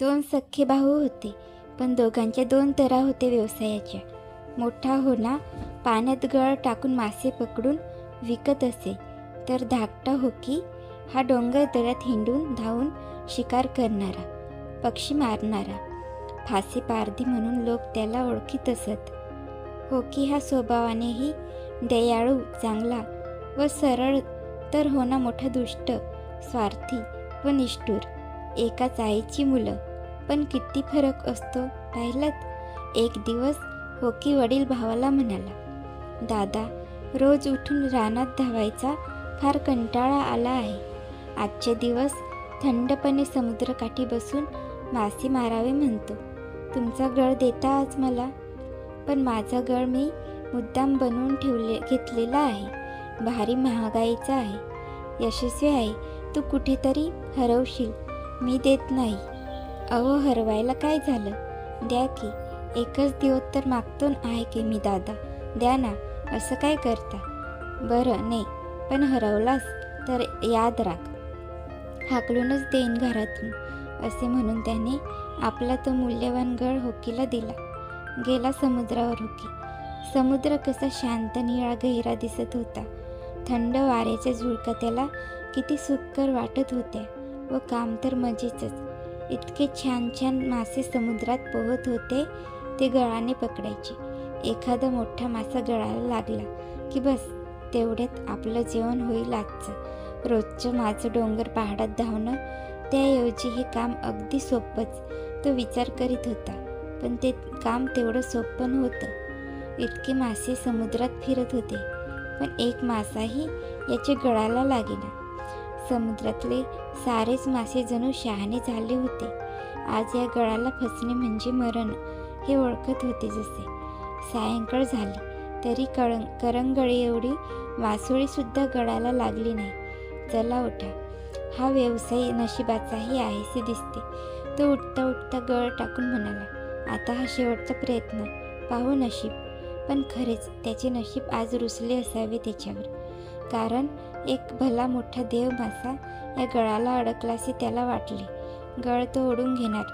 दोन सख्खे भाऊ होते पण दोघांच्या दोन तरा होते व्यवसायाच्या मोठा होना पाण्यात गळ टाकून मासे पकडून विकत असे. तर धाकटा होकी हा डोंगर दऱ्यात हिंडून धावून शिकार करणारा पक्षी मारणारा. फासे पारधी म्हणून लोक त्याला ओळखीत असत. होकी हा स्वभावानेही दयाळू चांगला व सरळ तर होना मोठा दुष्ट स्वार्थी व निष्ठुर. एकाच आईची मुलं. पण किती फरक असतो पाहिलात? एक दिवस होकी वडील भावाला म्हणाला दादा रोज उठून रानात धावायचा फार कंटाळा आला आहे. आजचे दिवस थंडपणे समुद्रकाठी बसून मासे मारावे म्हणतो. तुमचा गळ देता आज मला? पण माझा गळ मी मुद्दाम बनवून ठेवले घेतलेला आहे. भारी महागाईचा आहे. यशस्वी आहे तू कुठेतरी हरवशील. मी देत नाही. अहो हरवायला काय झालं? द्या की एकच दिवस तर मागतो आहे की मी दादा. द्या ना असं काय करता? बरं नाही पण हरवलास तर याद राख. हाकलूनच देईन घरातून असे म्हणून त्याने आपला तो मूल्यवान गळ होकीला दिला. गेला समुद्रावर होकी. समुद्र कसा शांत निळा गहिरा दिसत होता. थंड वाऱ्याच्या झुळका त्याला किती सुखकर वाटत होत्या. व काम तर मजेचंच. इतके छान छान मासे समुद्रात पोहत होते ते गळाने पकडायचे. एखादा मोठा मासा गळाला लागला की बस तेवढ्यात आपलं जेवण होईल आजचं. रोजचं माझं डोंगर पहाडात धावणं त्याऐवजी हे काम अगदी सोपंच तो विचार करीत होता. पण ते काम तेवढं सोपं नव्हतं. इतके मासे समुद्रात फिरत होते. पण एक मासाही याच्या गळाला लागेना. समुद्रातले सारेच मासे जणू शहाणे झाले होते. आज या गळाला फसणे म्हणजे मरण हे ओळखत होते जसे. सायंकाळ झाली तरी कळंग करंगळी एवढी वासोळीसुद्धा गळाला लागली नाही. चला उठा. हा व्यवसाय नशिबाचाही आहेसे दिसते. तो उठता उठता गळ टाकून म्हणाला आता हा शेवटचा प्रयत्न. पाहू नशीब. पण खरेच त्याचे नशीब आज रुसले असावे त्याच्यावर. कारण एक भला मोठा देव मासा या गळाला अडकलासे त्याला वाटले. गळ तो ओढून घेणार.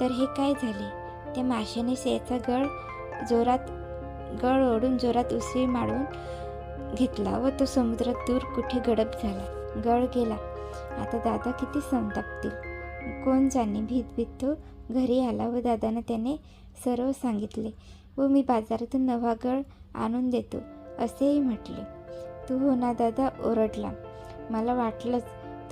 तर हे काय झाले? त्या माशाने याचा गळ जोरात गळ ओढून जोरात उसळी मारून घेतला व तो समुद्रात दूर कुठे गडप झाला. गळ गेला. आता दादा किती संतापतील? कोण जाणे भीत भीत तो घरी आला व दादानं त्याने सर्व सांगितले. व मी बाजारातून नवा गळ आणून देतो असेही म्हटले. तू हो ना दादा ओरडला. मला वाटलंच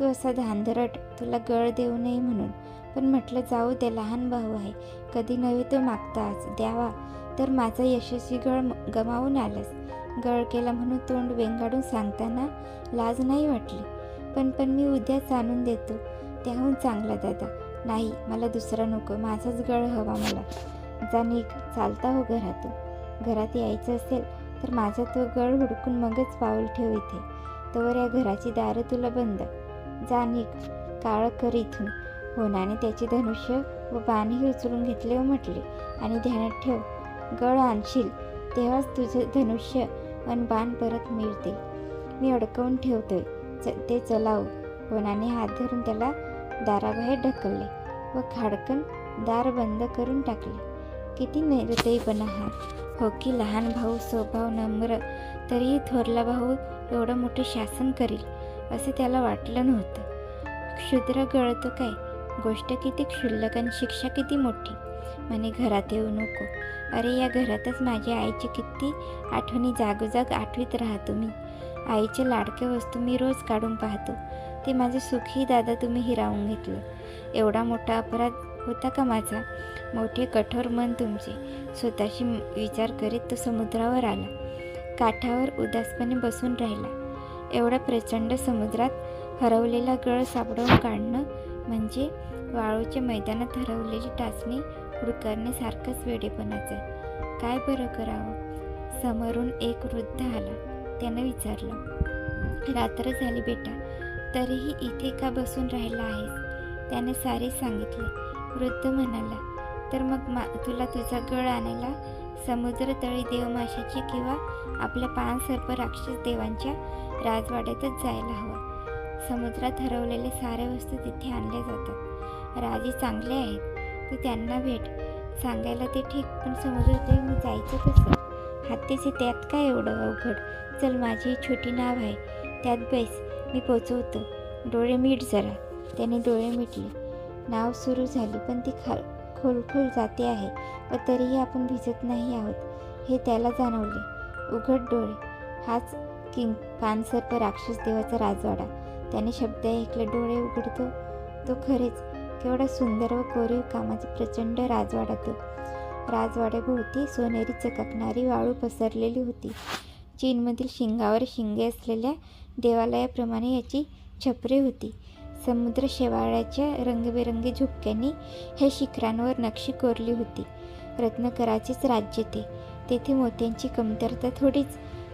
तू असा धांदरट तुला गळ देऊ नये म्हणून. पण म्हटलं जाऊ दे लहान भाऊ आहे. कधी नव्हे तो मागताच द्यावा. तर माझा यशस्वी गळ म- गमावून आलास. गळ केला म्हणून तोंड वेंगाडून सांगताना लाज नाही वाटली. पण पण मी उद्याच आणून देतो. त्याहून चांगला दादा. नाही मला दुसरा नको. माझाच गळ हवा मला. जा निघ. चालता हो घरातून. घरात यायचं असेल तर माझा तो गळ हुडकून मगच पाऊल ठेव इथे. तोवर या घराची दारं तुला बंद. जा निघ. काळ कर इथून. होनाने त्याचे धनुष्य व बाणही उचलून घेतले व म्हटले आणि ध्यानात ठेव. गळ आणशील तेव्हाच तुझं धनुष्य आणि बाण परत मिळते. मी अडकवून ठेवतोय. च ते चलाव. होनाने हात धरून त्याला दाराबाहेर ढकलले व खाडकन दार बंद करून टाकले. किती निर्दयीपणा हा. हो की लहान भाऊ स्वभाव नम्र तरीही थोरला भाऊ एवढं मोठं शासन करील असं त्याला वाटलं नव्हतं. क्षुद्र गळतो काय? गोष्ट किती क्षुल्लक आणि शिक्षा किती मोठी? म्हणे घरात येऊ नको. अरे या घरातच माझ्या आईची किती आठवणी जागोजाग आठवीत राहतो मी. आईचे लाडके वस्तू मी रोज काढून पाहतो. ते माझे सुखही दादा तुम्ही हिरावून घेतलं. एवढा मोठा अपराध होता का माझा? मोठे कठोर मन तुमचे. स्वतःशी विचार करीत तो समुद्रावर आला. काठावर उदासपणे बसून राहिला. एवढ्या प्रचंड समुद्रात हरवलेला गळ सापडवून काढणं म्हणजे वाळूच्या मैदानात हरवलेली टाचणी हुडकण्यासारखंच वेडेपणाचं. काय बरं करावं? समोरून एक वृद्ध आला. त्यानं विचारलं रात्र झाली बेटा. तरीही इथे का बसून राहिला आहेस? त्याने सारे सांगितले वृद्ध म्हणाला तर मग मा तुला तुझा गळ आणायला समुद्र तळी देवमाशाची किंवा आपल्या पान सर्प राक्षस देवांच्या राजवाड्यातच जायला हवं. समुद्रात हरवलेले साऱ्या वस्तू तिथे आणल्या जातात. राजे चांगले आहेत. तू त्यांना भेट. सांगायला ते ठीक पण समुद्रदेव मी जायचं कसं? हत्तीचे त्यात काय एवढं अवघड? चल माझी छोटी नाव आहे. त्यात बैस. मी पोचवतो. डोळे मीट जरा. त्याने डोळे मिटले. नाव सुरू झाली पण ती खा खोलखोल जाते आहे व तरीही आपण भिजत नाही आहोत हे त्याला जाणवले. उघड डोळे. हाच किंग पानसर्प राक्षस देवाचा राजवाडा. त्याने शब्द ऐकले डोळे उघडतो. तो खरेच केवढा सुंदर व कोरीव कामाचा प्रचंड राजवाडा तो. राजवाड्याभोवती सोनेरी चकाकणारी वाळू पसरलेली होती. चीनमधील शिंगावर शिंगे असलेल्या देवालयाप्रमाणे याची छपरे होती. समुद्र शेवाळ्याच्या रंगबेरंगी झुपक्यांनी हे शिखरांवर नक्षी कोरली होती. रत्नकराचेच राज्य ते. तेथे मोत्यांची कमतरता थोडीच.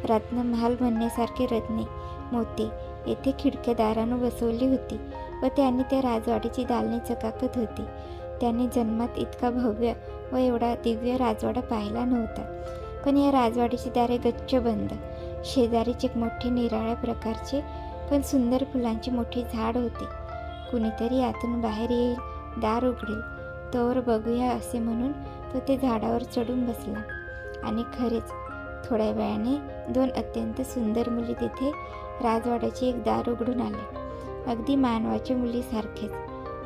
रत्नमहाल म्हणण्यासारखे रत्ने. मोती. येथे खिडक्यादारानं बसवली होती व त्यांनी त्या राजवाड्याची दालने चकाकत होती. त्यांनी जन्मात इतका भव्य व एवढा दिव्य राजवाडा पाहिला नव्हता. पण या राजवाड्याची दारे गच्च बंद. शेजारीच एक मोठे निराळ्या प्रकारचे पण सुंदर फुलांची मोठी झाड होते. कुणीतरी आतून बाहेर येईल दार उघडेल. तोवर बघूया असे म्हणून तो ते झाडावर चढून बसला. आणि खरेच थोड्या वेळाने दोन अत्यंत सुंदर मुली तिथे राजवाड्याचे एक दार उघडून आले. अगदी मानवाच्या मुलीसारखेच.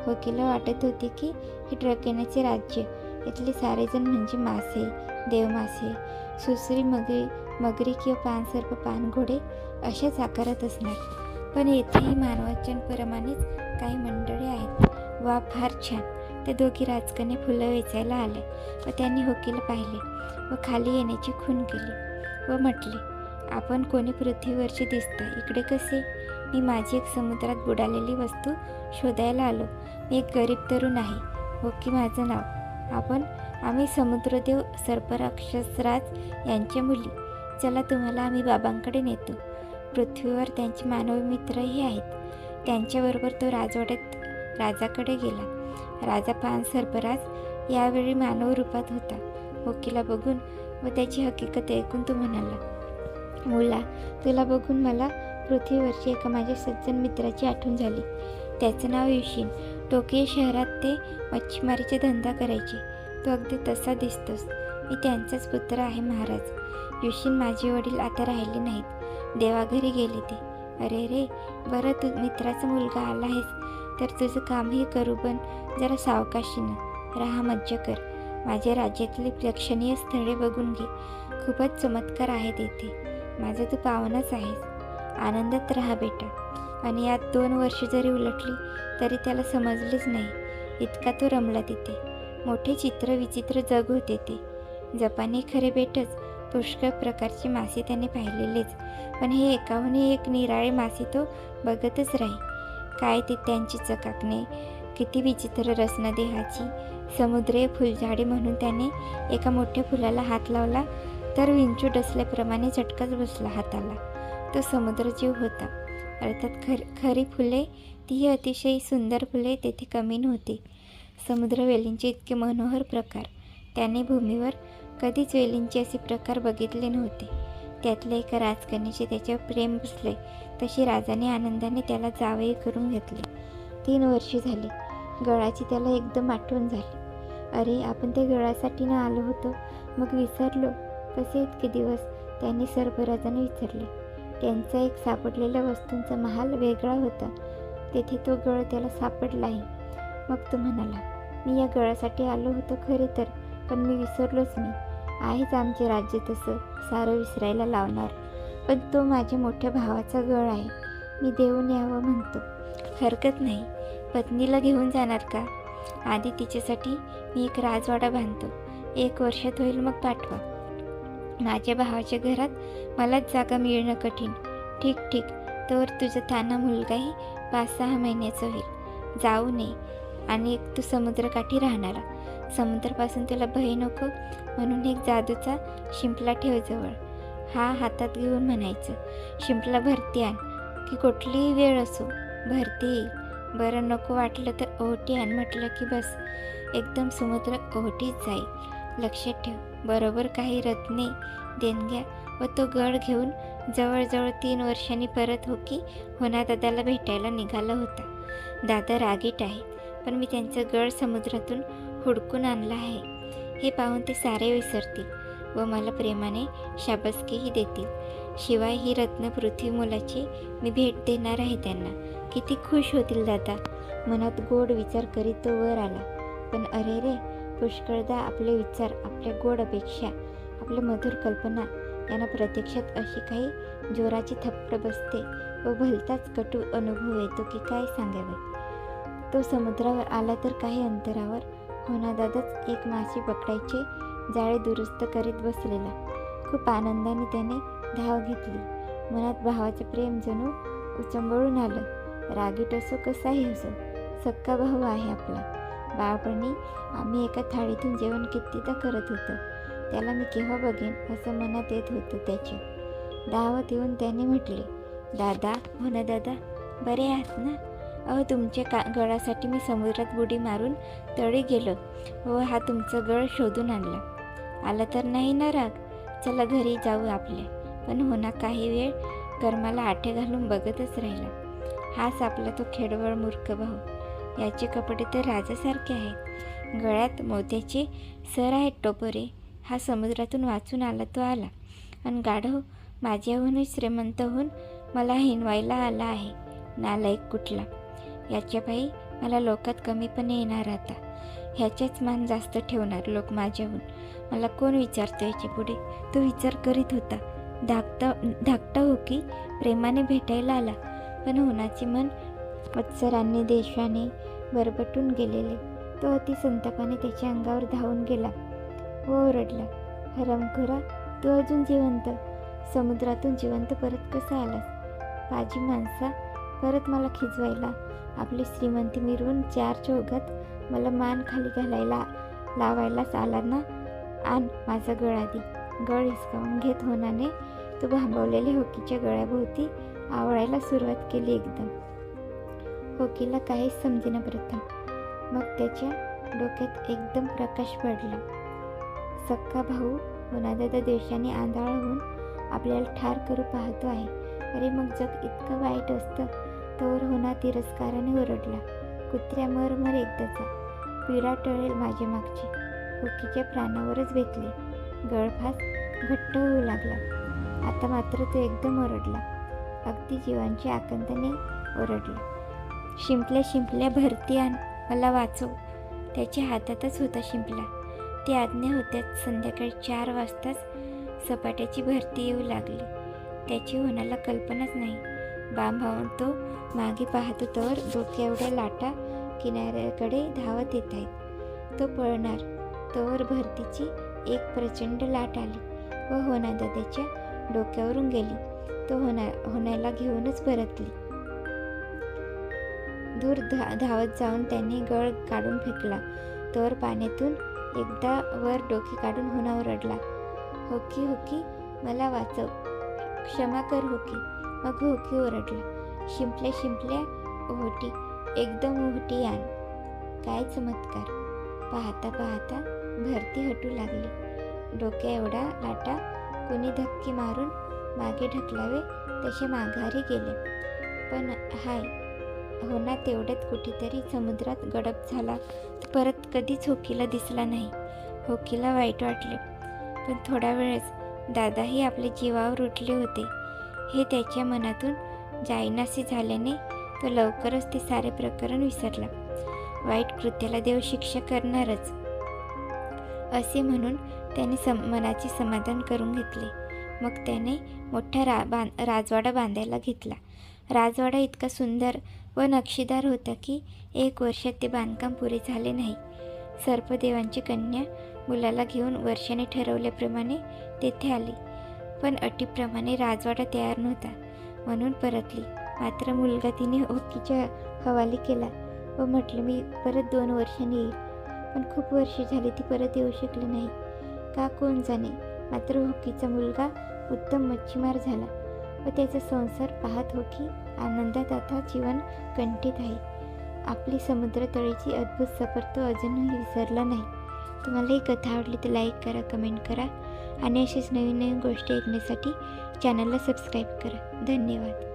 वकिला वाटत होते की हे ट्रकेण्याचे राज्य. इथले सारेजण म्हणजे मासे देवमासे सुसरी मगरी मगरी किंवा पानसर्प पानघोडे अशाच आकारात असणार. पण येथेही मानवाच्यांप्रमाणेच काही मंडळी आहेत. वा फार छान. ते दोघी राजकने फुलं वेचायला आले व त्यांनी होकील पाहिले व खाली येण्याची खून केली व म्हटले आपण कोणी पृथ्वीवरचे दिसता? इकडे कसे? मी माझी एक समुद्रात बुडालेली वस्तू शोधायला आलो. मी एक गरीब तरुण आहे. हो की माझं नाव. आपण आम्ही समुद्रदेव सर्पराक्षसराज यांच्या मुली. चला तुम्हाला आम्ही बाबांकडे नेतो. पृथ्वीवर त्यांचे मानवी मित्रही आहेत. त्यांच्याबरोबर तो राजवाड्यात राजाकडे गेला. राजा पान सर्पराज यावेळी मानव रूपात होता. वकीला बघून व त्याची हकीकत ऐकून तो म्हणाला मुला तुला बघून मला पृथ्वीवरची एका माझ्या सज्जन मित्राची आठवण झाली. त्याचं नाव युशीन टोकियो शहरात ते मच्छीमारीचा धंदा करायचे. तो अगदी तसा दिसतोस. मी त्यांचाच पुत्र आहे महाराज. युशीन माझे वडील आता राहिले नाहीत. देवाघरी गेले ते. अरे रे बरं तू मित्राचा मुलगा आला आहेस. तर तुझं कामही करू पण जरा सावकाशीनं. राहा मज्जा कर. माझ्या राज्यातली प्रेक्षणीय स्थळे बघून घे. खूपच चमत्कार आहेत येथे माझं तू पावनच आहेस. आनंदात राहा बेटा. आणि यात दोन वर्ष जरी उलटली तरी त्याला समजलेच नाही. इतका तो रमला तिथे. मोठे चित्र विचित्र जग होते ते. जपानी खरे बेटच. पुष्कळ प्रकारची मासे त्याने पाहिलेलेच. पण हे एकाहून एक निराळे मासे तो बघतच राही. काय ते त्यांची चकाकणे? किती विचित्र रचना देहाची. समुद्रे फुलझाडे म्हणून त्याने एका मोठ्या फुलाला हात लावला तर विंचू डसल्याप्रमाणे झटकाच बसला हाताला. तो समुद्रजीव होता. अर्थात खर खरी फुले तीही अतिशय सुंदर फुले तेथे कमी नव्हती. समुद्रवेलींचे इतके मनोहर प्रकार. त्याने भूमीवर कधीच वेलींचे असे प्रकार बघितले नव्हते. त्यातल्या एका राजकन्याचे त्याच्यावर प्रेम बसले तशी राजाने आनंदाने त्याला जावई करून घेतले. तीन वर्षे झाली. गळाची त्याला एकदम आठवण झाली. अरे आपण त्या गळासाठी ना आलो होतो. मग विसरलो. कसे इतके दिवस? त्यांनी सर्पराजाने विचारले. त्यांचा एक सापडलेल्या वस्तूंचा महाल वेगळा होता. तेथे तो गळ त्याला सापडलाही. मग तो म्हणाला मी या गळासाठी आलो होतो खरे तर. पण मी विसरलोच नाही. आहेच आमचे राज्य तसं सारं विसरायला लावणार. पण तो माझ्या मोठ्या भावाचा गळ आहे. मी देऊन यावं म्हणतो. हरकत नाही. पत्नीला घेऊन जाणार का? आधी तिच्यासाठी मी एक राजवाडा बांधतो. एक वर्षात होईल मग पाठवा. माझ्या भावाच्या घरात मलाच जागा मिळणं कठीण. ठीक ठीक. तर तुझा ताना मुलगाही पाच सहा महिन्याचा होईल. जाऊ नये. आणि एक तू समुद्रकाठी राहणारा. समुद्रापासून तुला भय नको म्हणून एक जादूचा शिंपला ठेव जवळ. हा हातात घेऊन म्हणायचं शिंपला भरती आण की कुठलीही वेळ असो भरती येईल. बरं नको वाटलं तर ओहोटी आण म्हटलं की बस. एकदम समुद्र ओहोटीच जाईल. लक्षात ठेव बरोबर काही रत्ने देणग्या व तो गड घेऊन जवळजवळ तीन वर्षांनी परत हो की होना दादाला भेटायला निघाला होता. दादा रागीट आहे पण मी त्यांचं गड समुद्रातून हुडकून आणला आहे. हे पाहून ते सारे विसरतील व मला प्रेमाने शाबासकीही देतील. शिवाय ही रत्न पृथ्वी मुलाची मी भेट देणार आहे त्यांना. किती खुश होतील दादा. मनात गोड विचार करीत तो वर आला. पण अरे रे पुष्कळदा आपले विचार आपल्या गोड अपेक्षा आपल्या मधुर कल्पना यांना प्रत्यक्षात अशी काही जोराची थप्पड बसते व भलताच कटू अनुभव येतो की काय सांगावे. तो समुद्रावर आला तर काही अंतरावर होनादादाच एक मासे पकडायचे जाळे दुरुस्त करीत बसलेला. खूप आनंदाने त्याने धाव घेतली. मनात भावाचे प्रेम जणू उचंबळून आलं. रागीट असो कसाही असो सक्का भाऊ आहे आपला. बाळपणी आम्ही एका थाळीतून जेवण कितीदा करत होतो. त्याला मी केव्हा बघेन असं मनात येत होतं त्याचे. धावत येऊन त्याने म्हटले दादा होना दादा बरे आहात ना? अहो तुमच्या का गळासाठी मी समुद्रात बुडी मारून तळी गेलो. व हा तुमचा गळ शोधून आणला. आला तर नाही ना राग? चला घरी जाऊ आपल्या. पण हो ना काही वेळ कर्माला आठे घालून बघतच राहिला. हाच आपला तो खेडवळ मूर्ख भाऊ. याचे कपडे तर राजासारखे आहेत. गळ्यात मोत्याचे सर आहेत टोपरे. हा समुद्रातून वाचून आला तो आला. आणि गाढव माझ्याहूनही श्रीमंत होऊन मला हिनवायला आला आहे. नालायक कुठला? याच्या पायी मला लोकात कमीपणे येणार आता. ह्याचेच मान जास्त ठेवणार लोक माझ्याहून. मला कोण विचारतो याच्यापुढे? तो विचार करीत होता. धाकटा धाकटा हो की प्रेमाने भेटायला आला. पण होनाचे मन मत्सराने देशाने बरबटून गेलेले. तो अति संतापाने त्याच्या अंगावर धावून गेला व ओरडला. हरमखोरा तू अजून जिवंत? समुद्रातून जिवंत परत कसा आलास? माझी माणसा परत मला खिजवायला आपली श्रीमंती मिरवून चार चौघात मला मान खाली घालायला लावायलाच आला ना? आण माझा गळा दे. गळ हिसकावून घेत होनाने तो भांबवलेल्या होकीच्या गळ्याभोवती आवळायला सुरुवात केली एकदम. होकीला काहीच समजेना प्रथम. मग त्याच्या डोक्यात एकदम प्रकाश पडला. सक्का भाऊ होनादादा देशाने आंधळा होऊन आपल्याला ठार करू पाहतो आहे. अरे मग जग इतकं वाईट असतं. तोवर होना तिरस्काराने ओरडला. कुत्र्या मर मर एकदाचा. पिडा टळेल माझ्या मागची. होकीच्या प्राणावरच बेतले गळफास घट्ट होऊ लागला. आता मात्र तो एकदम ओरडला. अगदी जीवांच्या आकंताने ओरडला. शिंपल्या शिंपल्या भरती आण. मला वाचव. त्याच्या हातातच होता शिंपला. ती आज्ञा होत्यात संध्याकाळी चार वाजताच सपाट्याची भरती येऊ लागली. त्याची होण्याला कल्पनाच नाही. बाम तो मागे पाहतो तर डोक्या एवढ्या लाटा किनाऱ्याकडे धावत येत आहेत. तो पळणार. तोवर भरतीची एक प्रचंड लाट आली व होनादादाच्या डोक्यावरून गेली. तो होना होण्याला घेऊनच परतली. दूर धा धावत जाऊन त्याने गळ काढून फेकला. तोवर पाण्यातून एकदा वर डोकी काढून होना ओरडला होकी होकी मला वाचव. क्षमा कर होकी. मग होकी ओरडला. शिंपल्या शिंपल्या ओहटी. एकदम ओहटी आण. काय चमत्कार. पाहता पाहता भरती हटू लागली. डोक्या एवढा लाटा कोणी धक्के मारून मागे ढकलावे तसे माघारी गेले. पण हाय हो ना तेवढ्यात कुठेतरी समुद्रात गडप झाला परत कधीच होकीला दिसला नाही. होकीला वाईट वाटले. पण थोडा वेळच दादाही आपल्या जीवावर उठले होते. हे त्याच्या मनातून जाईनासे झाल्याने तो लवकरच ते सारे प्रकरण विसरला. वाईट कृत्याला देव शिक्षा करणारच. असे म्हणून त्याने सम मनाचे समाधान करून घेतले. मग त्याने मोठा रा बां राजवाडा बांधायला घेतला. राजवाडा इतका सुंदर व नक्षीदार होता की एक वर्षात ते बांधकाम पुरे झाले नाही. सर्पदेवांची कन्या मुलाला घेऊन वर्षाने ठरवल्याप्रमाणे तेथे आली. पण अटीप्रमाणे राजवाडा तयार नव्हता. म्हणून परतली. मात्र मुलगा तिने हॉकीच्या हवाली केला व म्हटलं मी परत दोन वर्षांनी येईल. पण खूप वर्षे झाली ती परत येऊ शकली नाही. का कोण जाणे? मात्र हॉकीचा मुलगा उत्तम मच्छीमार झाला व त्याचा संसार पाहत होकी आनंदात आता जीवन कंठित आहे. आपली समुद्रतळीची अद्भुत सफर तो अजूनही विसरला नाही. तुम्हाला ही कथा आवडली तर लाईक करा कमेंट करा. आणि अशीच नवीन नवीन गोष्टी ऐकण्यासाठी चॅनलला सबस्क्राईब करा. धन्यवाद.